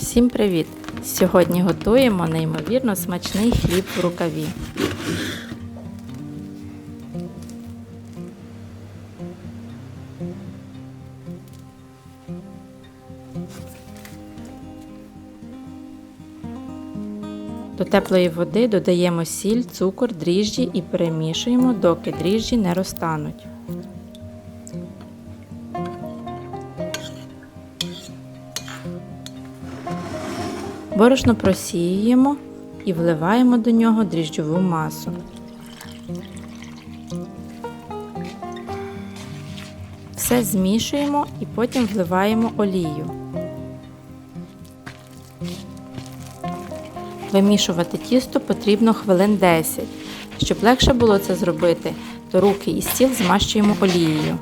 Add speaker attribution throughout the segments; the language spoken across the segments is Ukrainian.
Speaker 1: Всім привіт! Сьогодні готуємо неймовірно смачний хліб в рукаві. До теплої води додаємо сіль, цукор, дріжджі і перемішуємо, доки дріжджі не розтануть. Борошно просіюємо і вливаємо до нього дріжджову масу. Все змішуємо і потім вливаємо олію. Вимішувати тісто потрібно хвилин 10. Щоб легше було це зробити, то руки і стіл змащуємо олією.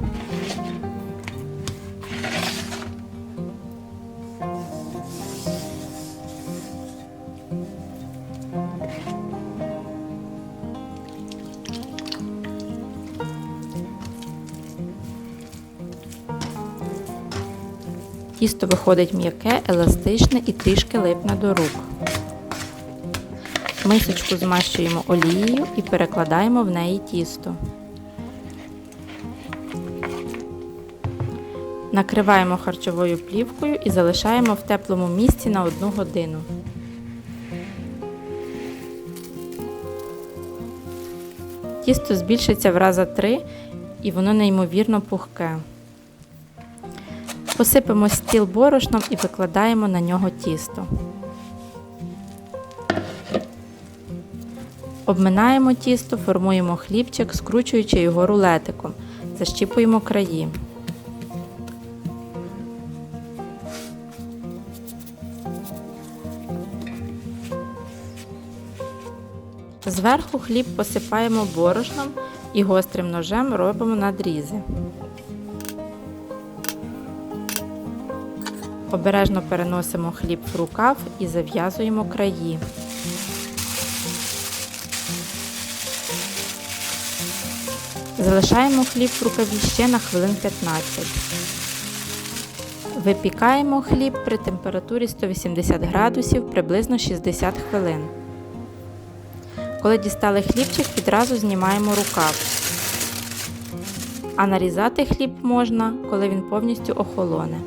Speaker 1: Тісто виходить м'яке, еластичне і трішки липне до рук. Мисочку змащуємо олією і перекладаємо в неї тісто. Накриваємо харчовою плівкою і залишаємо в теплому місці на 1 годину. Тісто збільшиться в раза 3 і воно неймовірно пухке. Посипемо стіл борошном і викладаємо на нього тісто. Обминаємо тісто, формуємо хлібчик, скручуючи його рулетиком. Защіпуємо краї. Зверху хліб посипаємо борошном і гострим ножем робимо надрізи. Обережно переносимо хліб в рукав і зав'язуємо краї. Залишаємо хліб в рукаві ще на хвилин 15. Випікаємо хліб при температурі 180 градусів приблизно 60 хвилин. Коли дістали хлібчик, відразу знімаємо рукав. А нарізати хліб можна, коли він повністю охолоне.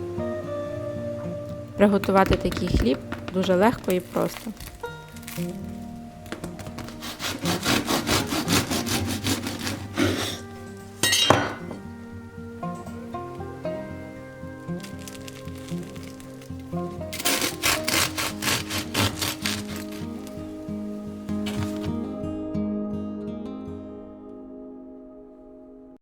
Speaker 1: Приготувати такий хліб дуже легко і просто.